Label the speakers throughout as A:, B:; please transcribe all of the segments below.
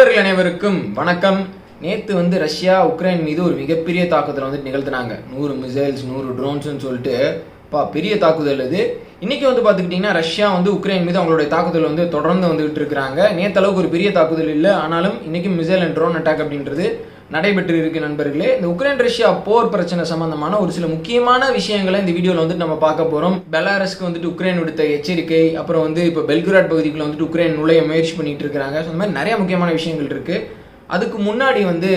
A: நண்பர்கள் அனைவருக்கும் வணக்கம். நேற்று வந்து ரஷ்யா உக்ரைன் மீது ஒரு மிகப்பெரிய தாக்குதல் வந்து நிகழ்த்தினாங்க. நூறு மிசைல்ஸ் நூறு ட்ரோன்ஸ்னு சொல்லிட்டு. பா பெரிய தாக்குதல் இது இன்னைக்கு வந்து பார்த்துக்கிட்டிங்கன்னா ரஷ்யா வந்து உக்ரைன் மீது அவங்களுடைய தாக்குதல் வந்து தொடர்ந்து வந்துகிட்டு இருக்கிறாங்க. நேற்று அளவுக்கு ஒரு பெரிய தாக்குதல் இல்லை. ஆனாலும் இன்னைக்கு மிசைல் அண்ட் ட்ரோன் அட்டாக் அப்படின்றது நடைபெற்று இருக்கு நண்பர்களே. இந்த உக்ரைன் ரஷ்யா போர் பிரச்சனை சம்பந்தமான ஒரு சில முக்கியமான விஷயங்களை இந்த வீடியோவில் வந்துட்டு நம்ம பார்க்க போகிறோம் பெலாரஸ்க்கு வந்துட்டு உக்ரைன் விடுத்த எச்சரிக்கை அப்புறம் வந்து இப்போ பெல்கிராட் பகுதிக்குள்ள வந்துட்டு உக்ரைன் நுழைய முயற்சி பண்ணிட்டு இருக்கிறாங்க ஸோ அந்த மாதிரி நிறைய முக்கியமான விஷயங்கள் இருக்கு. அதுக்கு முன்னாடி வந்து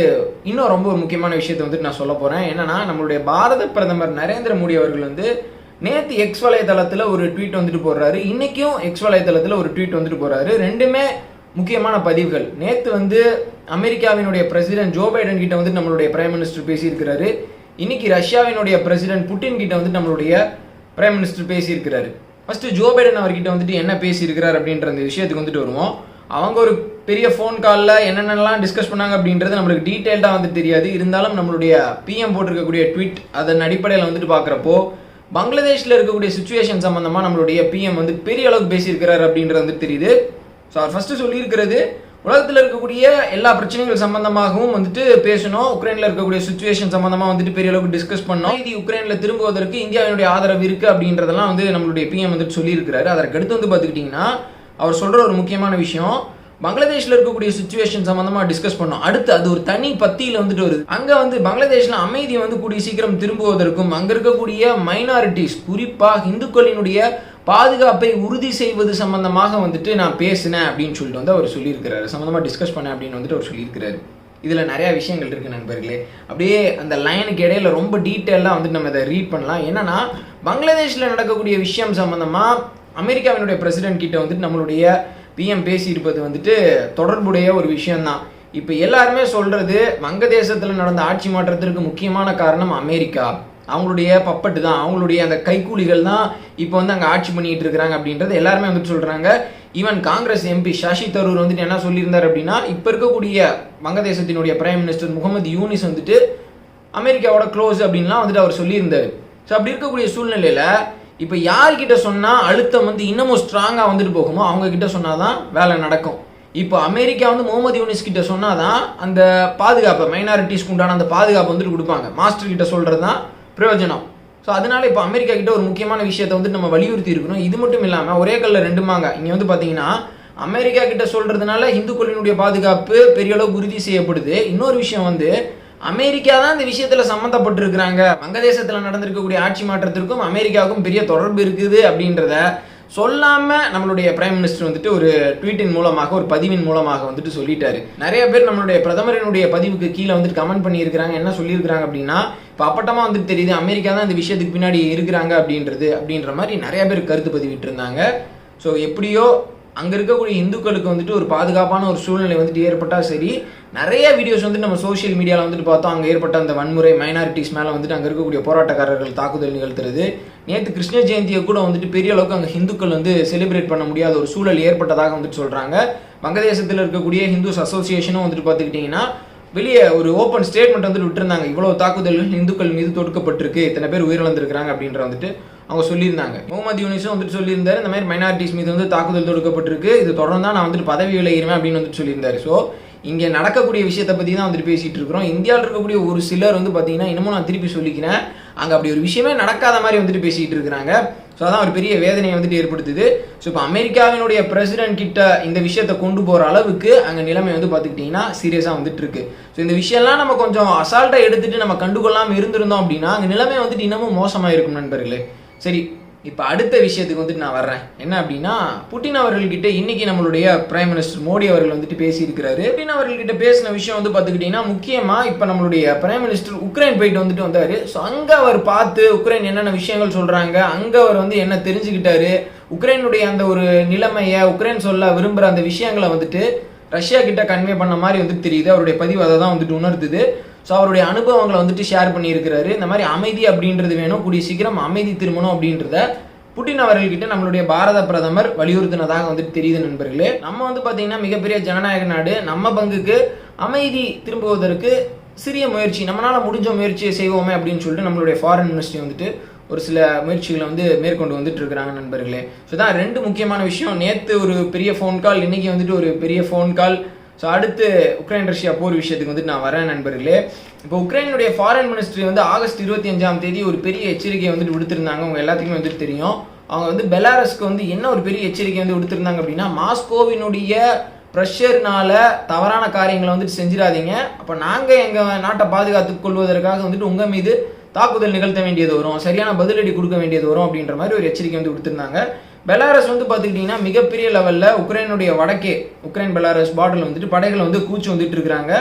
A: இன்னும் ரொம்ப ஒரு முக்கியமான விஷயத்தை வந்துட்டு நான் சொல்ல போகிறேன் என்னன்னா நம்மளுடைய பாரத பிரதமர் நரேந்திர மோடி அவர்கள் வந்து நேற்று எக்ஸ் வலைதளத்தில் ஒரு ட்வீட் வந்துட்டு போடுறாரு. இன்னைக்கும் எக்ஸ் வலைதளத்தில் ஒரு ட்வீட் வந்துட்டு போகிறாரு ரெண்டுமே முக்கியமான பதிவுகள். நேற்று வந்து அமெரிக்காவினுடைய பிரசிடென்ட் ஜோ பைடன் கிட்ட வந்து நம்மளுடைய பிரைம் மினிஸ்டர் பேசியிருக்கிறாரு. இன்னைக்கு ரஷ்யாவினுடைய பிரசிடென்ட் புட்டின் கிட்ட வந்து நம்மளுடைய பிரைம் மினிஸ்டர் பேசியிருக்கிறாரு. ஃபர்ஸ்ட் ஜோ பைடன் அவர்கிட்ட வந்துட்டு என்ன பேசியிருக்கிறார் அப்படின்ற அந்த விஷயத்துக்கு வந்துட்டு வருவோம். அவங்க ஒரு பெரிய ஃபோன் காலில் என்னென்னலாம் டிஸ்கஸ் பண்ணாங்க அப்படின்றது நம்மளுக்கு டீட்டெயில்டாக வந்து தெரியாது. இருந்தாலும் நம்மளுடைய பிஎம் போட்டிருக்கக்கூடிய ட்வீட் அதன் அடிப்படையில் வந்துட்டு பார்க்குறப்போ பங்களாதேஷில் இருக்கக்கூடிய சுச்சுவேஷன் சம்மந்தமாக நம்மளுடைய பிஎம் வந்து பெரிய அளவுக்கு பேசியிருக்கிறார் அப்படின்றது வந்து தெரியுது. ஸோ அவர் ஃபஸ்ட்டு சொல்லியிருக்கிறது உலகத்தில் இருக்கக்கூடிய எல்லா பிரச்சனைகள் சம்பந்தமாகவும் வந்துட்டு பேசணும். உக்ரைனில் இருக்கக்கூடிய சுச்சுவேஷன் சம்பந்தமாக வந்துட்டு பெரிய அளவுக்கு டிஸ்கஸ் பண்ணோம் இது உக்ரைனில் திரும்புவதற்கு இந்தியாவினுடைய ஆதரவு இருக்குது அப்படின்றதெல்லாம் வந்து நம்மளுடைய பிஎம் வந்துட்டு சொல்லியிருக்கிறாரு. அதற்கு அடுத்து வந்து பார்த்துக்கிட்டிங்கன்னா அவர் சொல்கிற ஒரு முக்கியமான விஷயம் பங்களாதேஷில் இருக்கக்கூடிய சுச்சுவேஷன் சம்மந்தமாக டிஸ்கஸ் பண்ணோம் அடுத்து அது ஒரு தனி பத்தியில் வந்துட்டு வருது. அங்கே வந்து பங்களாதேஷ்ல அமைதி வந்து கூடிய சீக்கிரம் திரும்புவதற்கும் அங்கே இருக்கக்கூடிய மைனாரிட்டிஸ் குறிப்பாக இந்துக்களினுடைய பாதுகாப்பை உறுதி செய்வது சம்மந்தமாக வந்துட்டு நான் பேசினேன் அப்படின்னு சொல்லிட்டு வந்து அவர் சொல்லியிருக்கிறாரு. சம்மந்தமாக டிஸ்கஸ் பண்ணேன் அப்படின்னு வந்துட்டு அவர் சொல்லியிருக்கிறாரு. இதில் நிறையா விஷயங்கள் இருக்குது நண்பர்களே. அப்படியே அந்த லைனுக்கு இடையில ரொம்ப டீட்டெயிலாக வந்துட்டு நம்ம இதை ரீட் பண்ணலாம். என்னன்னா பங்களாதேஷில் நடக்கக்கூடிய விஷயம் சம்மந்தமாக அமெரிக்காவினுடைய பிரசிடென்ட் கிட்ட வந்துட்டு நம்மளுடைய பிஎம் பேசியிருப்பது வந்துட்டு தொடர்புடைய ஒரு விஷயம்தான். இப்போ எல்லாருமே சொல்கிறது வங்கதேசத்தில் நடந்த ஆட்சி மாற்றத்திற்கு முக்கியமான காரணம் அமெரிக்கா. அவங்களுடைய பப்பட்டு தான் அவங்களுடைய அந்த கைக்கூலிகள் தான் இப்போ வந்து அங்கே ஆட்சி பண்ணிட்டு இருக்கிறாங்க அப்படின்றது எல்லாருமே வந்துட்டு சொல்றாங்க. ஈவன் காங்கிரஸ் எம்பி சசி தரூர் வந்துட்டு என்ன சொல்லியிருந்தார் அப்படின்னா இப்போ இருக்கக்கூடிய வங்கதேசத்தினுடைய பிரைம் மினிஸ்டர் முகமது யூனிஸ் வந்துட்டு அமெரிக்காவோட க்ளோஸ் அப்படின்லாம் வந்துட்டு அவர் சொல்லியிருந்தார். ஸோ அப்படி இருக்கக்கூடிய சூழ்நிலையில் இப்போ யார்கிட்ட சொன்னால் அழுத்தம் வந்து இன்னமும் ஸ்ட்ராங்காக வந்துட்டு போகுமோ அவங்க கிட்ட சொன்னால் தான் வேலை நடக்கும். இப்போ அமெரிக்கா வந்து முகமது யூனிஸ் கிட்ட சொன்னால் தான் அந்த பாதுகாப்பை மைனாரிட்டிஸ்க்கு உண்டான அந்த பாதுகாப்பு வந்துட்டு கொடுப்பாங்க. மாஸ்டர் கிட்ட சொல்கிறது தான் பிரயோஜனம். ஸோ அதனால இப்போ அமெரிக்கா கிட்ட ஒரு முக்கியமான விஷயத்தை வந்து நம்ம வலியுறுத்தி இருக்கணும். இது மட்டும் இல்லாமல் ஒரே கல்ல ரெண்டுமாங்க இங்கே வந்து பார்த்தீங்கன்னா அமெரிக்கா கிட்ட சொல்றதுனால இந்துக்களினுடைய பாதுகாப்பு பெரிய அளவுக்கு உறுதி செய்யப்படுது. இன்னொரு விஷயம் வந்து அமெரிக்கா தான் இந்த விஷயத்துல சம்மந்தப்பட்டிருக்கிறாங்க. வங்கதேசத்தில் நடந்திருக்கக்கூடிய ஆட்சி மாற்றத்திற்கும் அமெரிக்காவுக்கும் பெரிய தொடர்பு இருக்குது அப்படின்றத சொல்லாம நம்மளுடைய பிரைம் மினிஸ்டர் வந்துட்டு ஒரு ட்வீட்டின் மூலமாக ஒரு பதிவின் மூலமாக வந்துட்டு சொல்லிட்டாரு. நிறைய பேர் நம்மளுடைய பிரதமரினுடைய பதிவுக்கு கீழே வந்துட்டு கமெண்ட் பண்ணியிருக்கிறாங்க. என்ன சொல்லியிருக்கிறாங்க அப்படின்னா இப்போ அப்பட்டமாக வந்துட்டு தெரியுது அமெரிக்கா தான் இந்த விஷயத்துக்கு பின்னாடி இருக்கிறாங்க அப்படின்றது அப்படின்ற மாதிரி நிறைய பேர் கருத்து பதிவிட்டு இருந்தாங்க ஸோ எப்படியோ அங்கே இருக்கக்கூடிய இந்துக்களுக்கு வந்துட்டு ஒரு பாதுகாப்பான ஒரு சூழ்நிலை வந்துட்டு ஏற்பட்டால் சரி. நிறைய வீடியோஸ் வந்து நம்ம சோஷியல் மீடியாவில் வந்துட்டு பார்த்தோம் அங்கே ஏற்பட்ட அந்த வன்முறை மைனாரிட்டிஸ் மேலே வந்துட்டு அங்கே இருக்கக்கூடிய போராட்டக்காரர்கள் தாக்குதல் நிகழ்த்துறது. நேற்று கிருஷ்ண ஜெயந்தியை கூட வந்துட்டு பெரிய அளவுக்கு அங்கே ஹிந்துக்கள் வந்து செலிப்ரேட் பண்ண முடியாத ஒரு சூழல் ஏற்பட்டதாக வந்துட்டு சொல்கிறாங்க வங்கதேசத்தில் இருக்கக்கூடிய ஹிந்துஸ் அசோசியேஷனும் வந்துட்டு பார்த்துக்கிட்டிங்கன்னா வெளியே ஒரு ஓப்பன் ஸ்டேட்மெண்ட் வந்துட்டு விட்டுருந்தாங்க. இவ்வளோ தாக்குதல்கள் இந்துக்கள் மீது தொடுக்கப்பட்டிருக்கு. இத்தனை பேர் உயிரிழந்திருக்கிறாங்க அப்படின்ற வந்துட்டு அவங்க சொல்லியிருந்தாங்க. முகமது யூனிஸும் வந்துட்டு சொல்லியிருந்தாரு இந்த மாதிரி மைனாரிட்டிஸ் மீது வந்து தாக்குதல் தொடுக்கப்பட்டிருக்கு. இது தொடர்ந்து தான் நான் வந்துட்டு பதவி விலகிடுவேன் அப்படின்னு வந்துட்டு சொல்லியிருந்தாரு. ஸோ இங்கே நடக்கக்கூடிய விஷயத்தை பற்றி தான் வந்துட்டு பேசிகிட்டு இருக்கிறோம். இந்தியாவில் இருக்கக்கூடிய ஒரு சிலர் வந்து பார்த்தீங்கன்னா இன்னமும் நான் திருப்பி சொல்லிக்கிறேன். அங்கே அப்படி ஒரு விஷயமே நடக்காத மாதிரி வந்துட்டு பேசிகிட்டு இருக்கிறாங்க. ஸோ அதான் ஒரு பெரிய வேதனையை வந்துட்டு ஏற்படுத்துது. ஸோ இப்போ அமெரிக்காவினுடைய பிரசிடென்ட் கிட்ட இந்த விஷயத்தை கொண்டு போகிற அளவுக்கு அங்கே நிலைமை வந்து பார்த்துக்கிட்டிங்கன்னா சீரியஸாக வந்துட்டு இருக்கு. ஸோ இந்த விஷயம்லாம் நம்ம கொஞ்சம் அசால்ட்டாக எடுத்துட்டு நம்ம கண்டுகொள்ளாமல் இருந்திருந்தோம் அப்படின்னா அங்கே நிலைமை வந்துட்டு இன்னமும் மோசமாக இருக்கும் நண்பர்களே. சரி இப்போ அடுத்த விஷயத்துக்கு வந்துட்டு நான் வர்றேன். என்ன அப்படின்னா புட்டின் அவர்கள்கிட்ட இன்னைக்கு நம்மளுடைய பிரைம் மினிஸ்டர் மோடி அவர்கள் வந்துட்டு பேசியிருக்கிறாரு. புட்டின் அவர்கள்கிட்ட பேசின விஷயம் வந்து பார்த்துக்கிட்டிங்கன்னா முக்கியமாக இப்போ நம்மளுடைய பிரைம் மினிஸ்டர் உக்ரைன் போயிட்டு வந்துட்டு வந்தார். ஸோ அங்கே அவர் பார்த்து உக்ரைன் என்னென்ன விஷயங்கள் சொல்கிறாங்க அங்கே அவர் வந்து என்ன தெரிஞ்சுக்கிட்டாரு உக்ரைனுடைய அந்த ஒரு நிலைமையை உக்ரைன் சொல்ல விரும்புகிற அந்த விஷயங்களை வந்துட்டு ரஷ்யா கிட்ட கன்வே பண்ண மாதிரி வந்துட்டு தெரியுது. அவருடைய பதிவு அதை தான் வந்துட்டு உணர்த்துது. ஸோ அவருடைய அனுபவங்களை வந்துட்டு ஷேர் பண்ணியிருக்கிறாரு. இந்த மாதிரி அமைதி அப்படின்றது வேணும். கூடிய சீக்கிரம் அமைதி திரும்பணும் அப்படின்றத புட்டின் அவர்கள்கிட்ட நம்மளுடைய பாரத பிரதமர் வலியுறுத்தினதாக வந்துட்டு தெரியுது நண்பர்களே. நம்ம வந்து பார்த்தீங்கன்னா மிகப்பெரிய ஜனநாயக நாடு. நம்ம பங்குக்கு அமைதி திரும்புவதற்கு சிறிய முயற்சி நம்மளால் முடிஞ்ச முயற்சியை செய்வோமே அப்படின்னு சொல்லிட்டு நம்மளுடைய ஃபாரின் மினிஸ்ட்ரி வந்துட்டு ஒரு சில முயற்சிகளை வந்து மேற்கொண்டு வந்துட்டு இருக்கிறாங்க நண்பர்களே. ஸோ தான் ரெண்டு முக்கியமான விஷயம். நேற்று ஒரு பெரிய ஃபோன் கால் இன்னைக்கு வந்துட்டு ஒரு பெரிய ஃபோன் கால் ஸோ அடுத்து உக்ரைன் ரஷ்யா போர் விஷயத்துக்கு வந்துட்டு நான் வரேன் நண்பர்களே. இப்போ உக்ரைனுடைய ஃபாரின் மினிஸ்ட்ரி வந்து ஆகஸ்ட் இருபத்தி அஞ்சாம் தேதி ஒரு பெரிய எச்சரிக்கையை வந்துட்டு விடுத்திருந்தாங்க. உங்க எல்லாத்துக்குமே வந்துட்டு தெரியும். அவங்க வந்து பெலாரஸ்க்கு வந்து என்ன ஒரு பெரிய எச்சரிக்கை வந்து விடுத்திருந்தாங்க அப்படின்னா மாஸ்கோவினுடைய ப்ரெஷர்னால தவறான காரியங்களை வந்துட்டு செஞ்சிடாதீங்க அப்போ நாங்கள் எங்கள் நாட்டை பாதுகாத்துக் கொள்வதற்காக வந்துட்டு உங்கள் மீது தாக்குதல் நிகழ்த்த வேண்டியது வரும். சரியான பதிலடி கொடுக்க வேண்டியது வரும் அப்படின்ற மாதிரி ஒரு எச்சரிக்கை வந்து கொடுத்துருந்தாங்க பெலாரஸ் வந்து பார்த்துக்கிட்டிங்கன்னா மிகப்பெரிய லெவலில் உக்ரைனுடைய வடக்கே உக்ரைன் பெலாரஸ் பார்டரில் வந்துட்டு படைகளை வந்து கூச்சி வந்துட்டு இருக்கிறாங்க.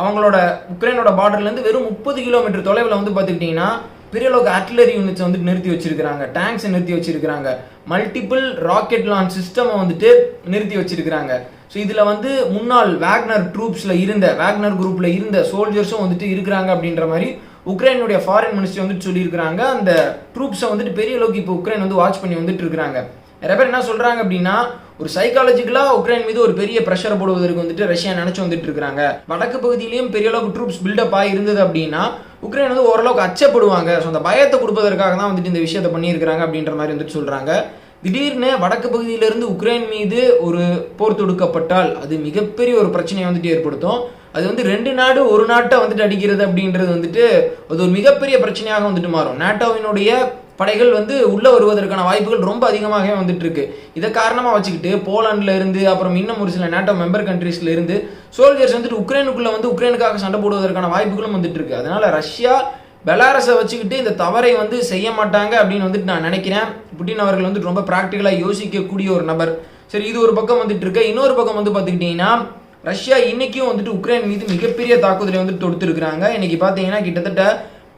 A: அவங்களோட உக்ரைனோட பார்டர்லேருந்து வெறும் முப்பது கிலோமீட்டர் தொலைவில் வந்து பார்த்துக்கிட்டிங்கன்னா பெரிய அளவுக்கு ஆர்டிலரி யூனிட்ஸ் வந்து நிறுத்தி வச்சிருக்கிறாங்க. டேங்க்ஸை நிறுத்தி வச்சிருக்கிறாங்க. மல்டிபிள் ராக்கெட் லான்ச் சிஸ்டம் வந்துட்டு நிறுத்தி வச்சிருக்கிறாங்க. ஸோ இதில் வந்து முன்னாள் வேக்னர் ட்ரூப்ஸில் இருந்த வேக்னர் குரூப்பில் இருந்த சோல்ஜர்ஸும் வந்துட்டு இருக்கிறாங்க அப்படின்ற மாதிரி உக்ரைனுடைய ஃபாரின் மினிஸ்ட்ரி வந்துட்டு சொல்லியிருக்கிறாங்க. அந்த ட்ரூப்ஸை வந்துட்டு பெரிய அளவுக்கு இப்போ உக்ரைன் வந்து வாட்ச் பண்ணி வந்துட்டு இருக்கிறாங்க. நிறைய பேர் என்ன சொல்றாங்க அப்படின்னா ஒரு சைக்காலஜிக்கலா உக்ரைன் மீது ஒரு பெரிய ப்ரெஷர் போடுவதற்கு வந்துட்டு ரஷ்யா நினைச்சு வந்துட்டு இருக்காங்க வடக்கு பகுதியிலையும் பெரிய அளவுக்கு ட்ரூப்ஸ் பில்டப் ஆகி இருந்தது அப்படின்னா உக்ரைன் வந்து ஓரளவுக்கு அச்சப்படுவாங்க. ஸோ அந்த பயத்தை கொடுப்பதற்காக தான் வந்துட்டு இந்த விஷயத்தை பண்ணியிருக்கிறாங்க அப்படின்ற மாதிரி வந்துட்டு சொல்றாங்க. திடீர்னு வடக்கு பகுதியிலிருந்து உக்ரைன் மீது ஒரு போர் தொடுக்கப்பட்டால் அது மிகப்பெரிய ஒரு பிரச்சனையை வந்துட்டு ஏற்படுத்தும். அது வந்து ரெண்டு நாடு ஒரு நாட்டை வந்துட்டு அடிக்கிறது அப்படின்றது வந்துட்டு அது ஒரு மிகப்பெரிய பிரச்சனையாக வந்துட்டு மாறும். நேட்டோவினுடைய படைகள் வந்து உள்ள வருவதற்கான வாய்ப்புகள் ரொம்ப அதிகமாகவே வந்துட்டு இருக்கு இதை காரணமா வச்சுக்கிட்டு போலாண்டில் இருந்து அப்புறம் இன்னும் ஒரு சில நேட்டோ மெம்பர் கண்ட்ரீஸ்ல இருந்து சோல்ஜர்ஸ் வந்துட்டு உக்ரைனுக்குள்ள வந்து உக்ரைனுக்காக சண்டை போடுவதற்கான வாய்ப்புகளும் வந்துட்டு இருக்கு அதனால ரஷ்யா பெலாரஸை வச்சுக்கிட்டு இந்த தவறை வந்து செய்ய மாட்டாங்க அப்படின்னு வந்துட்டு நான் நினைக்கிறேன். புட்டின் அவர்கள் வந்து ரொம்ப ப்ராக்டிக்கலாக யோசிக்கக்கூடிய ஒரு நபர். சரி இது ஒரு பக்கம் வந்துட்டு இருக்கு இன்னொரு பக்கம் வந்து பார்த்துக்கிட்டிங்கன்னா ரஷ்யா இன்றைக்கும் வந்துட்டு உக்ரைன் மீது மிகப்பெரிய தாக்குதலை வந்து தொடுத்துருக்குறாங்க. இன்றைக்கி பார்த்தீங்கன்னா கிட்டத்தட்ட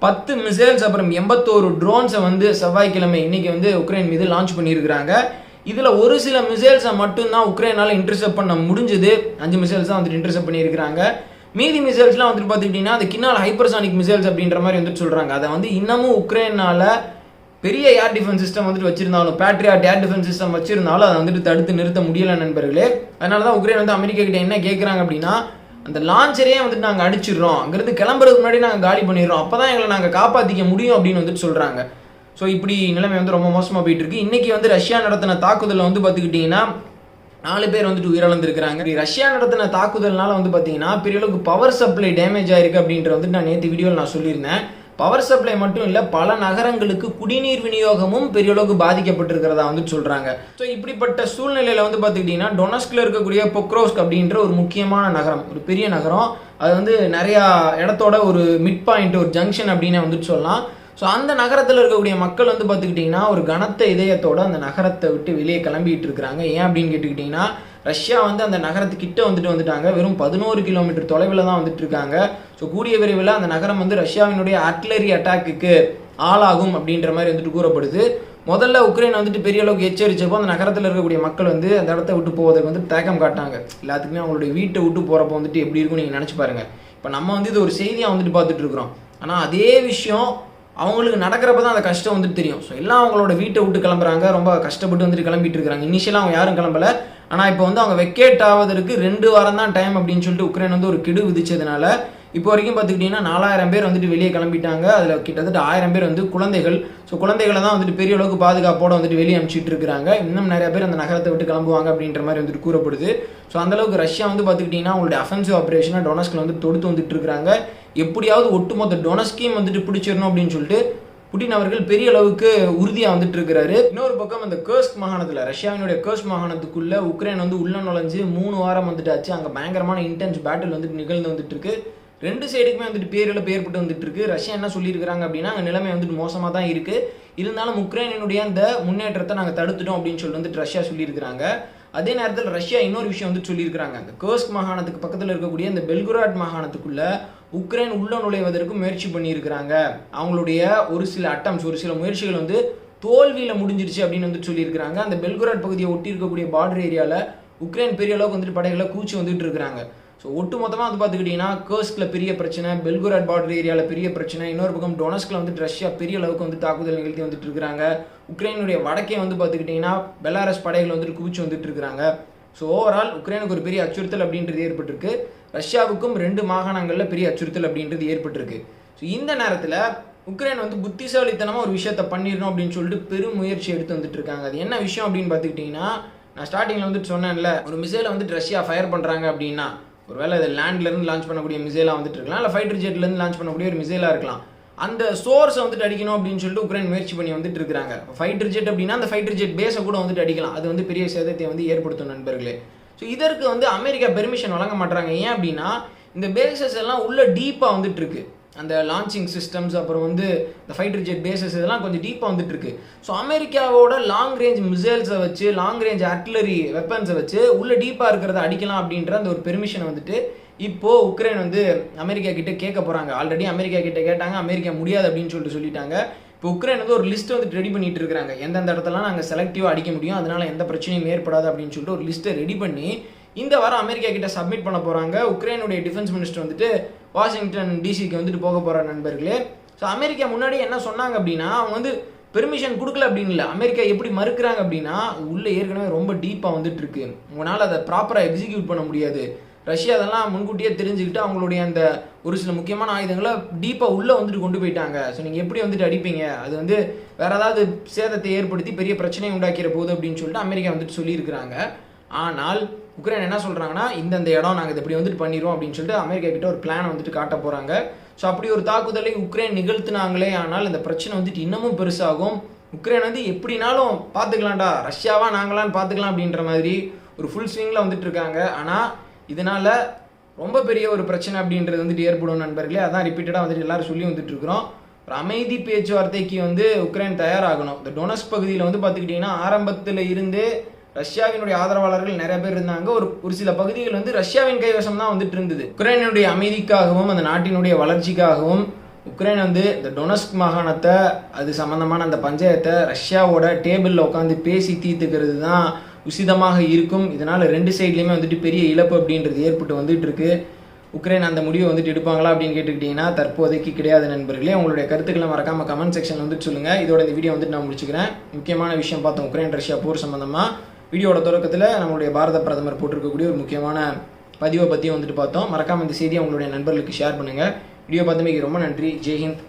A: பத்து மிசைல்ஸ் அப்புறம் எண்பத்தோரு ட்ரோன்ஸை வந்து செவ்வாய்க்கிழமை இன்னைக்கு வந்து உக்ரைன் மீது லான்ச் பண்ணியிருக்கிறாங்க. இதில் ஒரு சில மிசைல்ஸை மட்டும்தான் உக்ரைனால் இன்டர்செப்ட் பண்ண முடிஞ்சது. அஞ்சு மிசைல்ஸ் தான் வந்துட்டு இன்டர்செப்ட் பண்ணியிருக்கிறாங்க. மீதி மிசைல்ஸ்லாம் வந்துட்டு பார்த்துக்கிட்டிங்கன்னா அது கின்னால் ஹைப்பர்சானிக் மிசைல்ஸ் அப்படின்ற மாதிரி வந்துட்டு சொல்கிறாங்க அதை வந்து இன்னமும் உக்ரைனால் பெரிய ஏர் டிஃபென்ஸ் சிஸ்டம் வந்துட்டு வச்சிருந்தாலும் பேட்ரியாட் ஏர் டிஃபென்ஸ் சிஸ்டம் வச்சிருந்தாலும் அதை வந்துட்டு தடுத்து நிறுத்த முடியல நண்பர்களே. அதனால தான் உக்ரைன் வந்து அமெரிக்கா கிட்ட என்ன கேட்குறாங்க அப்படின்னா அந்த லான்ச்சரையே வந்துட்டு நாங்கள் அடிச்சிடுறோம் அங்கேருந்து கிளம்புறதுக்கு முன்னாடி நாங்கள் காலி பண்ணிடுறோம். அப்போ தான் எங்களை நாங்கள் காப்பாற்றிக்க முடியும் அப்படின்னு வந்துட்டு சொல்கிறாங்க ஸோ இப்படி நிலைமை வந்து ரொம்ப மோசமாக போயிட்டு இருக்கு இன்னைக்கு வந்து ரஷ்யா நடத்தின தாக்குதலில் வந்து பார்த்துக்கிட்டிங்கன்னா நாலு பேர் வந்துட்டு உயிரிழந்திருக்கிறாங்க. ரஷ்யா நடத்தின தாக்குதல்னால வந்து பார்த்தீங்கன்னா பெரிய அளவுக்கு பவர் சப்ளை டேமேஜ் ஆயிருக்கு அப்படின்ற வந்துட்டு நான் நேற்று வீடியோவில் நான் சொல்லியிருந்தேன். பவர் சப்ளை மட்டும் இல்லை பல நகரங்களுக்கு குடிநீர் விநியோகமும் பெரிய அளவுக்கு பாதிக்கப்பட்டிருக்கிறதா வந்து சொல்கிறாங்க ஸோ இப்படிப்பட்ட சூழ்நிலையில் வந்து பார்த்துக்கிட்டிங்கன்னா டொனஸ்கில் இருக்கக்கூடிய பொக்ரோஸ்க் அப்படின்ற ஒரு முக்கியமான நகரம் ஒரு பெரிய நகரம். அது வந்து நிறையா இடத்தோட ஒரு மிட் பாயிண்ட் ஒரு ஜங்ஷன் அப்படின்னு வந்துட்டு சொல்லலாம். ஸோ அந்த நகரத்தில் இருக்கக்கூடிய மக்கள் வந்து பார்த்துக்கிட்டிங்கன்னா ஒரு கனத்த இதயத்தோட அந்த நகரத்தை விட்டு வெளியே கிளம்பிட்டு இருக்கிறாங்க. ஏன் அப்படின்னு கேட்டுக்கிட்டிங்கன்னா ரஷ்யா வந்து அந்த நகரத்துக்கிட்ட வந்துட்டு வந்துட்டாங்க. வெறும் பதினோரு கிலோமீட்டர் தொலைவில் தான் வந்துட்டு இருக்காங்க ஸோ கூடிய விரைவில் அந்த நகரம் வந்து ரஷ்யாவினுடைய அட்லரி அட்டாக்குக்கு ஆளாகும் அப்படின்ற மாதிரி வந்துட்டு கூறப்படுது. முதல்ல உக்ரைன் வந்துட்டு பெரிய அளவுக்கு எச்சரிச்சப்போ அந்த நகரத்தில் இருக்கக்கூடிய மக்கள் வந்து அந்த இடத்த விட்டு போவதற்கு வந்து தேக்கம் காட்டாங்க எல்லாத்துக்குமே அவங்களுடைய வீட்டை விட்டு போகிறப்போ வந்துட்டு எப்படி இருக்கும் நீங்கள் நினச்சி பாருங்க. இப்போ நம்ம வந்து இது ஒரு செய்தியாக வந்துட்டு பார்த்துட்டு இருக்கிறோம். ஆனால் அதே விஷயம் அவங்களுக்கு நடக்கிறப்ப தான் அந்த கஷ்டம் வந்துட்டு தெரியும். ஸோ எல்லாம் அவங்களோட வீட்டை விட்டு கிளம்புறாங்க. ரொம்ப கஷ்டப்பட்டு வந்துட்டு கிளம்பிட்டு இருக்காங்க. இனிஷியலாக அவங்க யாரும் கிளம்பல. ஆனால் இப்போ வந்து அவங்க வெக்கேட் ஆவதற்கு ரெண்டு வாரம் தான் டைம் அப்படின்னு சொல்லிட்டு உக்ரைன் வந்து ஒரு கிடு விதிச்சதுனால இப்போ வரைக்கும் பார்த்துக்கிட்டிங்கன்னா நாலாயிரம் பேர் வந்துட்டு வெளியே கிளம்பிட்டாங்க. அதில் கிட்டத்தட்ட ஆயிரம் பேர் வந்து குழந்தைகள். ஸோ குழந்தைகளை தான் வந்துட்டு பெரிய அளவுக்கு பாதுகாப்போட வந்துட்டு வெளியே அனுப்பிச்சிட்டு இருக்காங்க இன்னும் நிறைய பேர் அந்த நகரத்தை விட்டு கிளம்புவாங்க அப்படின்ற மாதிரி வந்துட்டு கூறப்படுது. ஸோ அந்தளவுக்கு ரஷ்யா வந்து பார்த்துக்கிட்டிங்கன்னா அவங்களுடைய அஃபென்சிவ் ஆப்ரேஷனை டொனஸ்கில் வந்து தொடுத்து வந்துட்டு இருக்கிறாங்க எப்படியாவது ஒட்டுமொத்த டொனஸ்கையும் வந்துட்டு பிடிச்சிடணும் அப்படின்னு சொல்லிட்டு புட்டின் அவர்கள் பெரிய அளவுக்கு உறுதியாக வந்துட்டு இருக்கிறாரு. இன்னொரு பக்கம் அந்த கேர்ஸ்க் மாகாணத்தில் ரஷ்யாவினுடைய கேர்ஸ்க் மாகாணத்துக்குள்ள உக்ரைன் வந்து உள்ள நுழைஞ்சு மூணு வாரம் வந்துட்டு ஆச்சு அங்கே பயங்கரமான இன்டென்ஸ் பேட்டில் வந்துட்டு நிகழ்ந்து வந்துட்டு இருக்கு. ரெண்டு சைடுக்குமே வந்துட்டு பேரில் ஏற்பட்டு வந்துட்டு இருக்கு. ரஷ்யா என்ன சொல்லியிருக்கிறாங்க அப்படின்னா அங்கே நிலைமை வந்துட்டு மோசமாக தான் இருக்கு. இருந்தாலும் உக்ரைனினுடைய அந்த முன்னேற்றத்தை நாங்கள் தடுத்துட்டோம் அப்படின்னு சொல்லிட்டு வந்துட்டு ரஷ்யா சொல்லியிருக்கிறாங்க. அதே நேரத்தில் ரஷ்யா இன்னொரு விஷயம் வந்து சொல்லியிருக்கிறாங்க. அந்த கேர்ஸ்க் மாகாணத்துக்கு பக்கத்தில் இருக்கக்கூடிய அந்த பெல்குராட் மாகாணத்துக்குள்ள உக்ரைன் உள்ள நுழைவதற்கு முயற்சி பண்ணியிருக்கிறாங்க. அவங்களுடைய ஒரு சில அட்டம்ஸ் ஒரு சில முயற்சிகள் வந்து தோல்வியில் முடிஞ்சிருச்சு அப்படின்னு வந்துட்டு சொல்லியிருக்கிறாங்க. அந்த பெல்குராட் பகுதியை ஒட்டி இருக்கக்கூடிய பார்டர் ஏரியாவில் உக்ரைன் பெரிய அளவுக்கு வந்துட்டு படைகளை கூச்சி வந்துட்டு இருக்கிறாங்க ஸோ ஒட்டு மொத்தமாக வந்து பார்த்துக்கிட்டிங்கன்னா கேர்ஸ்கில் பெரிய பிரச்சனை பெல்குராட் பார்டர் ஏரியாவில் பெரிய பிரச்சனை இன்னொரு பக்கம் டொனஸ்கில் வந்துட்டு ரஷ்யா பெரிய அளவுக்கு வந்து தாக்குதல் நிகழ்த்தி வந்துட்டு இருக்கிறாங்க உக்ரைனுடைய வடக்கே வந்து பார்த்துக்கிட்டிங்கன்னா பெலாரஸ் படைகள் வந்துட்டு குவிச்சு வந்துட்டு இருக்கிறாங்க ஸோ ஓவரால் உக்ரைனுக்கு ஒரு பெரிய அச்சுறுத்தல் அப்படின்றது ஏற்பட்டிருக்கு. ரஷ்யாவுக்கும் ரெண்டு மாகாணங்களில் பெரிய அச்சுறுத்தல் அப்படின்றது ஏற்பட்டிருக்கு. ஸோ இந்த நேரத்தில் உக்ரைன் வந்து புத்திசாலித்தனமாக ஒரு விஷயத்த பண்ணிடணும் அப்படின்னு சொல்லிட்டு பெரும் முயற்சி எடுத்து வந்துட்டு இருக்காங்க. அது என்ன விஷயம் அப்படின்னு பார்த்துக்கிட்டிங்கன்னா நான் ஸ்டார்டிங்கில் வந்துட்டு சொன்னேன்ல ஒரு மிசைலை வந்துட்டு ரஷ்யா ஃபயர் பண்ணுறாங்க அப்படின்னா ஒருவேளை இது லேண்ட்லேருந்து லான்ச் பண்ணக்கூடிய மிசைலாக வந்துட்டு இருக்கலாம் இல்லை ஃபைட்டர் ஜெட்லேருந்து லான்ச் பண்ணக்கூடிய ஒரு மிசைலாக இருக்கலாம். அந்த சோர்ஸை வந்துட்டு அடிக்கணும் அப்படின்னு சொல்லிட்டு உக்ரைன் முயற்சி பண்ணி வந்துட்டு இருக்காங்க ஃபைட்டர் ஜெட் அப்படின்னா அந்த ஃபைட்டர் ஜெட் பேஸை கூட வந்துட்டு அடிக்கலாம். அது வந்து பெரிய சேதத்தை வந்து ஏற்படுத்தும் நண்பர்களே. ஸோ இதற்கு வந்து அமெரிக்கா பெர்மிஷன் வழங்க மாட்டாங்க ஏன் அப்படின்னா இந்த பேசஸ் எல்லாம் உள்ள டீப்பாக வந்துட்டு இருக்கு. அந்த லான்ச்சிங் சிஸ்டம்ஸ் அப்புறம் வந்து இந்த ஃபைட்டர் ஜெட் பேசஸ் இதெல்லாம் கொஞ்சம் டீப்பாக வந்துட்டு இருக்கு. ஸோ அமெரிக்காவோட லாங் ரேஞ்ச் மிசைல்ஸை வச்சு லாங் ரேஞ்ச் அட்லரி வெப்பன்ஸை வச்சு உள்ள டீப்பாக இருக்கிறத அடிக்கலாம் அப்படின்ற அந்த ஒரு பெர்மிஷனை வந்துட்டு இப்போ உக்ரைன் வந்து அமெரிக்கா கிட்ட கேட்க போகிறாங்க ஆல்ரெடி அமெரிக்கா கிட்ட கேட்டாங்க அமெரிக்கா முடியாது அப்படின்னு சொல்லிட்டு சொல்லிட்டாங்க. இப்போ உக்ரைன் வந்து ஒரு லிஸ்ட் வந்து ரெடி பண்ணிட்டு இருக்காங்க. எந்தெந்த இடத்துலலாம் நாங்கள் செலக்டிவாக அடிக்க முடியும் அதனால எந்த பிரச்சனையும் ஏற்படாது அப்படின்னு சொல்லிட்டு ஒரு லிஸ்ட்டை ரெடி பண்ணி இந்த வாரம் அமெரிக்கா கிட்ட சப்மிட் பண்ண போகிறாங்க உக்ரைனுடைய டிஃபென்ஸ் மினிஸ்டர் வந்துட்டு வாஷிங்டன் டிசிக்கு வந்துட்டு போக போகிற நண்பர்களே. ஸோ அமெரிக்கா முன்னாடி என்ன சொன்னாங்க அப்படின்னா அவங்க வந்து பெர்மிஷன் கொடுக்கல அப்படின்னு இல்லை. அமெரிக்கா எப்படி மறுக்கிறாங்க அப்படின்னா உள்ளே ஏற்கனவே ரொம்ப டீப்பாக வந்துட்டு இருக்கு. உங்களால் அதை ப்ராப்பராக எக்ஸிக்யூட் பண்ண முடியாது. ரஷ்யா அதெல்லாம் முன்கூட்டியே தெரிஞ்சுக்கிட்டு அவங்களுடைய அந்த ஒரு சில முக்கியமான ஆயுதங்களை டீப்பாக உள்ளே வந்துட்டு கொண்டு போயிட்டாங்க. ஸோ நீங்கள் எப்படி வந்துட்டு அடிப்பீங்க? அது வந்து வேற ஏதாவது சேதத்தை ஏற்படுத்தி பெரிய பிரச்சனையை உண்டாக்கிற போகுது அப்படின்னு சொல்லிட்டு அமெரிக்கா வந்துட்டு சொல்லியிருக்கிறாங்க. ஆனால் உக்ரைன் என்ன சொல்கிறாங்கன்னா இந்தந்த இடம் நாங்கள் இது இப்படி வந்துட்டு பண்ணிடுவோம் அப்படின்னு சொல்லிட்டு அமெரிக்கா கிட்ட ஒரு பிளான் வந்துட்டு காட்ட போகிறாங்க ஸோ அப்படி ஒரு தாக்குதலை உக்ரைன் நிகழ்த்தினாங்களே ஆனால் இந்த பிரச்சனை வந்துட்டு இன்னமும் பெருசாகும். உக்ரைன் வந்து எப்படினாலும் பார்த்துக்கலாம்டா ரஷ்யாவா நாங்களான்னு பார்த்துக்கலாம் அப்படின்ற மாதிரி ஒரு ஃபுல் ஸ்விங்கில் வந்துட்டு இருக்காங்க. ஆனால் இதனால் ரொம்ப பெரிய ஒரு பிரச்சனை அப்படின்றது வந்துட்டு ஏற்படும் நண்பர்களே அதான் ரிப்பீட்டடாக வந்துட்டு எல்லாரும் சொல்லி வந்துட்டு இருக்கிறோம் ஒரு அமைதி பேச்சுவார்த்தைக்கு வந்து உக்ரைன் தயாராகணும். இந்த டொனஸ் பகுதியில் வந்து பார்த்துக்கிட்டிங்கன்னா ஆரம்பத்தில் இருந்தே ரஷ்யாவினுடைய ஆதரவாளர்கள் நிறைய பேர் இருந்தாங்க. ஒரு ஒரு சில பகுதிகள் வந்து ரஷ்யாவின் கைவசம் தான் வந்துட்டு இருந்தது. உக்ரைனுடைய அமைதிக்காகவும் அந்த நாட்டினுடைய வளர்ச்சிக்காகவும் உக்ரைன் வந்து இந்த டொனஸ்க் மாகாணத்தை அது சம்மந்தமான அந்த பஞ்சாயத்தை ரஷ்யாவோட டேபிளில் உட்காந்து பேசி தீர்த்துக்கிறது தான் உசிதமாக இருக்கும். இதனால் ரெண்டு சைட்லேயுமே வந்துட்டு பெரிய இழப்பு அப்படின்றது ஏற்பட்டு வந்துட்டு இருக்கு உக்ரைன் அந்த முடிவை வந்துட்டு எடுப்பாங்களா அப்படின்னு கேட்டுக்கிட்டிங்கன்னா தற்போதைக்கு கிடையாது நண்பர்களே. உங்களுடைய கருத்துக்களை மறக்காம கமெண்ட் செக்ஷன் வந்துட்டு சொல்லுங்கள் இதோட இந்த வீடியோ வந்துட்டு நான் முடிச்சுக்கிறேன். முக்கியமான விஷயம் பார்த்தோம். உக்ரைன் ரஷ்யா போர் சம்பந்தமாக வீடியோட தொடக்கத்தில் நம்மளுடைய பாரத பிரதமர் போட்டிருக்கக்கூடிய ஒரு முக்கியமான பதிவை பற்றியும் வந்துட்டு பார்த்தோம். மறக்காம இந்த செய்தியை உங்களுடைய நண்பர்களுக்கு ஷேர் பண்ணுங்கள் வீடியோ பார்த்தமைக்கு ரொம்ப நன்றி. ஜெய்ஹிந்த்.